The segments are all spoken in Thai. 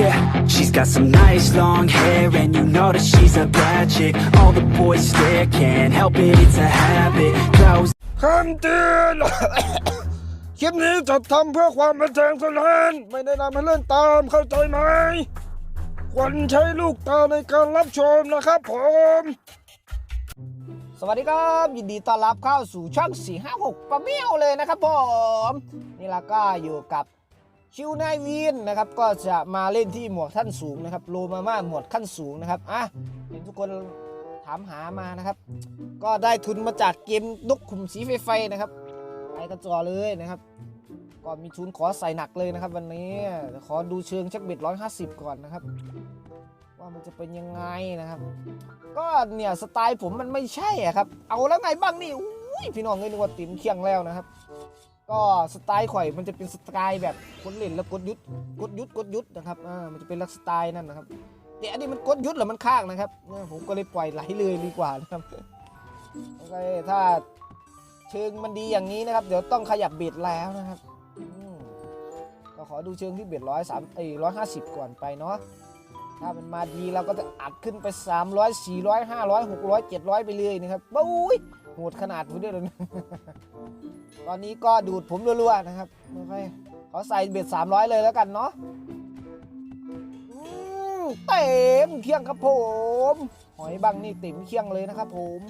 Yeah, she's got some nice long hair and you know that she's a bad chick. All the boys stare, can't help it, it's a habit. Close คำเตือน คลิปนี้จัดทำเพื่อความบันเทิงเท่านั้น ไม่ได้นำให้เล่นตามเข้าใจไหม ควรใช้ลูกตาในการรับชมนะครับผม สวัสดีครับ ยินดีต้อนรับเข้าสู่ช่อง 456ปะเมี่ยวเลยนะครับผม นี่เราก็อยู่กับ ชิวนายวินนะครับก็จะมาเล่นที่หมวกขั้นสูงนะครับโลมาม่าหมวดขั้นสูงนะครับอะเห็นทุกคนถามหามานะครับ ก็ได้ทุนมาจากเกมนกขุมสีไฟไฟนะครับไปกระจอเลยนะครับก็มีทุนขอใส่หนักเลยนะครับ วันนี้ขอดูเชิงชักเบ็ดร้อยห้าสิบก่อนนะครับ ว่ามันจะเป็นยังไงนะครับ ก็เนี่ยสไตล์ผมมันไม่ใช่อะครับ เอาแล้วไงบ้างนี่อุ้ยพี่น้องเอ้ยนึกว่าติ๋มเคียงแล้วนะครับ ก็สไตล์ข่อยมันจะเป็นสไตล์แบบคนเล่นแล้วกดยุดกดยุดกดยุดนะครับอ่ามันจะเป็นลักษณะสไตล์นั่นนะครับแต่อันนี้มันกดยุดหรือมันข้างนะครับเออผมก็เลยปล่อยไหลเลยดีกว่านะครับโอเคถ้าเชิงมันดีอย่างนี้นะครับ เดี๋ยวต้องขยับเบ็ดแล้วนะครับก็ขอดูเชิงที่เบ็ดร้อยสามเอ้ร้อยห้าสิบก่อนไปเนาะถ้ามันมาดีเราก็จะอัดขึ้นไป 300 400 500 600 700 ไปเลยนะครับบุ้ยโหดขนาดนี้ด้วยเลย ตอนนี้ก็ดูดผมรัวๆนะครับโอเคขอใส่เบ็ด300 เลยแล้วกันเนาะเต็มเคียงครับผม หอยบังนี่เต็มเคียงเลยนะครับผม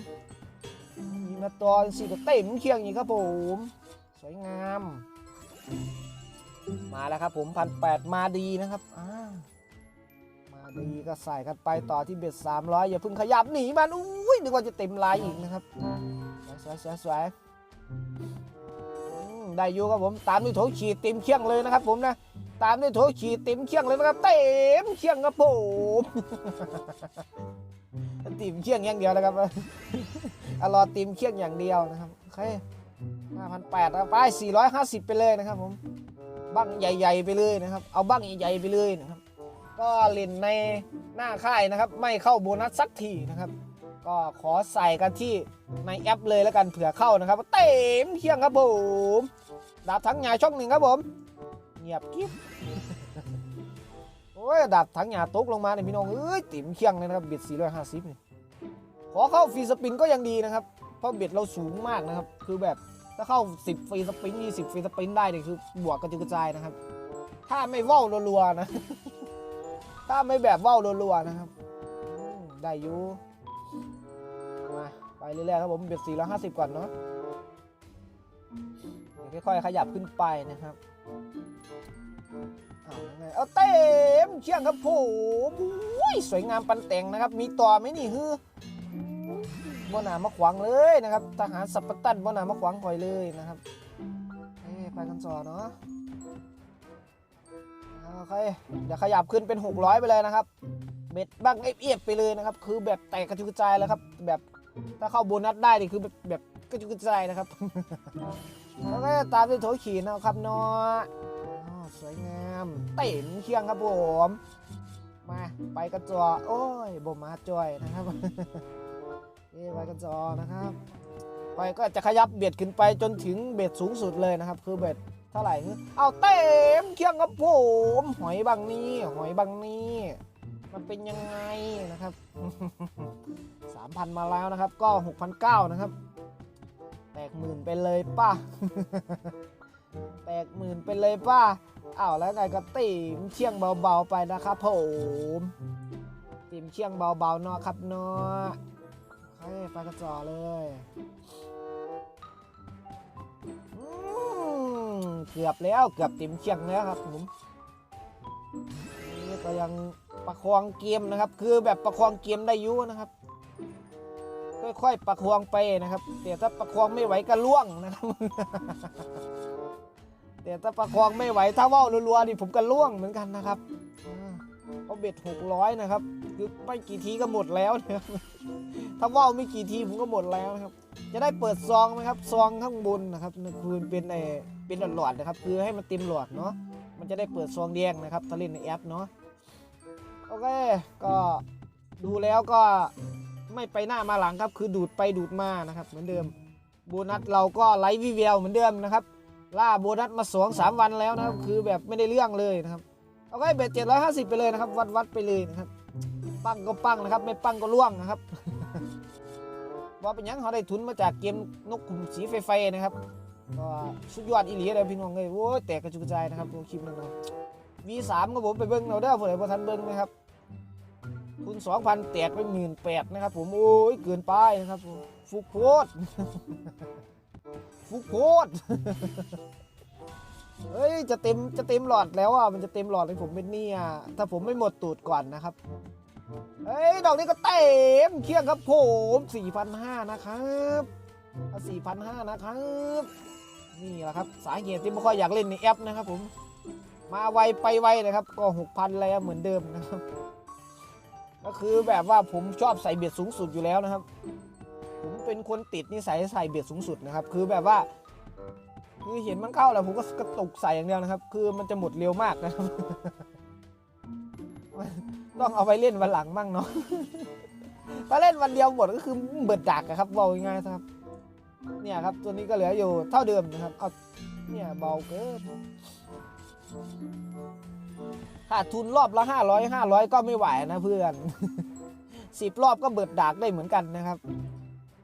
มีมาตอนสี่ก็เต็มเคียงอีกครับผม สวยงาม มาแล้วครับผมพันแปดมาดีนะครับมาดีก็ใส่กันไปต่อที่เบ็ด300อย่าเพิ่งขยับหนีมันอุ้ยนึกว่าจะเต็มลายอีกนะครับสวยสวยสวย ได้อยู่ครับผมตามด้วยโถขีดเต็มเคียงเลยนะครับ ผมนะตามด้วยโถขีดเต็มเคียงเลยนะครับเต็มเคียงครับผมเต็มเคียงอย่างเดียวนะครับอรอเต็มเคียงอย่างเดียวนะครับโอเคห้าพันแปดไปสี่ร้อยห้าสิบไปเลยนะครับ ผมบั้งใหญ่ ๆ ไปเลยนะครับ เอาบั้งใหญ่ๆไปเลยนะครับ ก็เล่นในหน้าค่ายนะครับ ไม่เข้าโบนัสสักทีนะครับก็ขอใส่กันที่ในแอปเลยแล้วกันเผื่อเข้านะครับ เต็มเที่ยงครับผม ดาบทั้งหยาช่องหนึ่งครับผม เงียบกิ๊บโอ้ยดาบทั้งหยาตกลงมาเนี่ยพี่น้องเอ้ยติ๋มเคียงเลยนะครับเบ็ด450นี่ขอเข้าฟรีสปินก็ยังดีนะครับ เพราะเบ็ดเราสูงมากนะครับ คือแบบถ้าเข้า 10ฟรีสปิน20ฟรีสปินได้เนี่ยคือบวกกระจุยกระจายนะครับ ถ้าไม่ว่าวรัวๆนะ ถ้าไม่แบบว่าวรัวๆนะครับได้อยู่มาไปเรื่อยๆครับผมเบ็ด450ก่อนเนาะ ค่อยๆขยับขึ้นไปนะครับเอาไงเอาเต็มเชียงครับผมสวยงามปันแต่งนะครับ มีต่อไหมนี่ฮือบ่หนามาขวางเลยนะครับ ทหารสัปปะตันบ่หนามาขวางคอยเลยนะครับเอ้ไปกันต่อเนาะโอเคเดี๋ยวขยับขึ้นเป็น 600 ไปเลยนะครับ เบ็ดบ้างเอียดๆไปเลยนะครับ คือแบบแตกกระจุยกระจายแล้วครับ แบบ ถ้าเข้าโบนัสได้นี่คือแบบแบบกระจุกระจายนะครับ แล้วก็ตามด้วยโถขีนนะครับเนาะอ๋อสวยงามเต็มเคียงครับผมมาไปกระจอโอ้ยบ่มาจอยนะครับนี่ไปกระจอนะครับไปก็จะขยับเบ็ดขึ้นไปจนถึงเบ็ดสูงสุดเลยนะครับ คือเบ็ดเท่าไหร่เอาเต็มเคียงกับผมหอยบางนี้หอยบางนี้ มันเป็นยังไงนะครับ สามพันมาแล้วนะครับ ก็หกพันเก้านะครับ แตกหมื่นไปเลยป่ะแตกหมื่นไปเลยป่ะอ้าวแล้วไงก็ตีมเชียงเบาๆไปนะครับผมตีมเชียงเบาๆเนาะครับเนาะโอเคไปกระจอเลยอืมเกือบแล้วเกือบต็มเชียงแล้วครับผมนี่ก็ยังประคองเกมนะครับ คือแบบประคองเกมได้ยุนะครับ ค่อยๆ ประคองไปนะครับแต่ถ้าประคองไม่ไหวก็ล่วงนะครับแต่ถ้าประคองไม่ไหวถ้าว่าวรัวๆนี่ผมก็ล่วงเหมือนกันนะครับเพราะเบ็ดหกร้อยนะครับคือไม่กี่ทีก็หมดแล้วนะครับถ้าว่าวไม่กี่ทีผมก็หมดแล้วนะครับ จะได้เปิดซองไหมครับซองข้างบนนะครับคือเป็นไอเป็นหลอดๆนะครับ คือให้มันเต็มหลอดเนาะมันจะได้เปิดซองแดงนะครับถ้าเล่นในแอปเนาะโอเคก็ดูแล้วก็ ไม่ไปหน้ามาหลังครับคือดูดไปดูดมานะครับ เหมือนเดิมโบนัสเราก็ไลฟ์วิววเหมือนเดิมนะครับ ล่าโบนัสมาสองสามวันแล้วนะครับ คือแบบไม่ได้เรื่องเลยนะครับเอาไว้เบ็ดเจ็ดร้อยห้าสิบไปเลยนะครับ วัดวัดไปเลยนะครับ ปังก็ปังนะครับ ไม่ปังก็ล่วงนะครับว่าเป็นหยังเขาได้ทุนมาจากเกมนกขุมสีไฟไฟนะครับก็สุดยอดอีหลีเลยพี่น้องเลยโอ้ยแตกกระจุกกระจายนะครับดูคลิปนั้นนะครับ V3 ก็ผมไปเบิ้งเราเด้อผู้ใดบ่ทันเบิ้งนะครับ ทุน2,000แตกไปหมื่นแปดนะครับผม โอ้ยเกินไปนะครับผมฟุกโพดฟุกโพดเฮ้ยจะเต็มจะเต็มหลอดแล้วอะมันจะเต็มหลอดเลยผมเป็นนี่อะถ้าผมไม่หมดตูดก่อนนะครับเฮ้ยดอกนี้ก็เต็มเคียงครับผม4,500นะครับ4,500นะครับนี่แหละครับสาเหตุที่ไม่ค่อยอยากเล่นในแอปนะครับผมมาไวไปไวนะครับก็ 6,000แล้วเหมือนเดิมนะครับ ก็คือแบบว่าผมชอบใส่เบียดสูงสุดอยู่แล้วนะครับ ผมเป็นคนติดนิสัยใส่เบียดสูงสุดนะครับ คือแบบว่า คือเห็นมันเข้าแล้วผมก็กระตุกใส่อย่างเดียวนะครับ คือมันจะหมดเร็วมากนะครับ ต้องเอาไปเล่นวันหลังบ้างเนาะถ้าเล่นวันเดียวหมดก็คือเบิดดักอะครับเบาง่ายครับ เนี่ยครับตัวนี้ก็เหลืออยู่เท่าเดิมนะครับ เอาเนี่ยเบาเกิน ถ้าทุนรอบละห้าร้อยห้าร้อยก็ไม่ไหวนะเพื่อนสิบรอบก็เบิดดักได้เหมือนกันนะครับ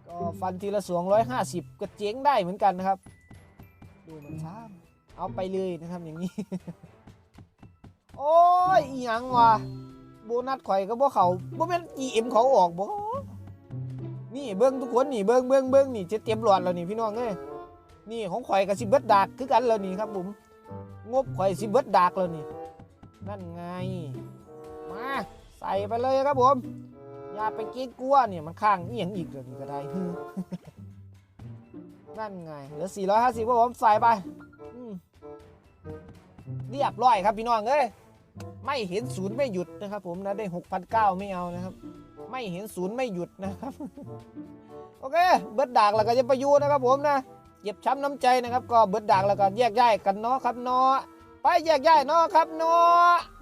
ก็ฟันทีละสองร้อยห้าสิบก็เจ๊งได้เหมือนกันนะครับ ดูมันช้าเอาไปเลยนะครับอย่างนี้ โอ้ยอีหยังวะโบนัสข่อยก็บ่เขาบ่แม่น EM เขาออกบ่นี่เบิ่งทุกคนนี่เบิ่งเบิ่งเบิ่งนี่จะเตรียมหลอดแล้วนี่พี่น้องเอ้ยนี่ของข่อยก็สิเบิดดากคือกันแล้วนี่ครับผมงบข่อยสิเบิดดากแล้วนี่ นั่นไง มาใส่ไปเลยครับผม อย่าไปกรงกลัวเนี่ยมันข้างเอียงอีกเดี๋ยวนี้ก็ได้นั่นไงเหลือ 450ครับผมใส่ไปเรียบร้อยครับพี่น้องเอ้ยไม่เห็นศูนย์ไม่หยุดนะครับ ผมนะได้6,900ไม่เอานะครับ ไม่เห็นศูนย์ไม่หยุดนะครับ โอเค เบิดดากแล้วก็จะประยูนะครับผมนะเจ็บช้ำน้ำใจนะครับ ก็เบิดดากแล้วก็แยกย้ายกันเนาะครับเนาะ แยกย้ายเนาะครับเนาะ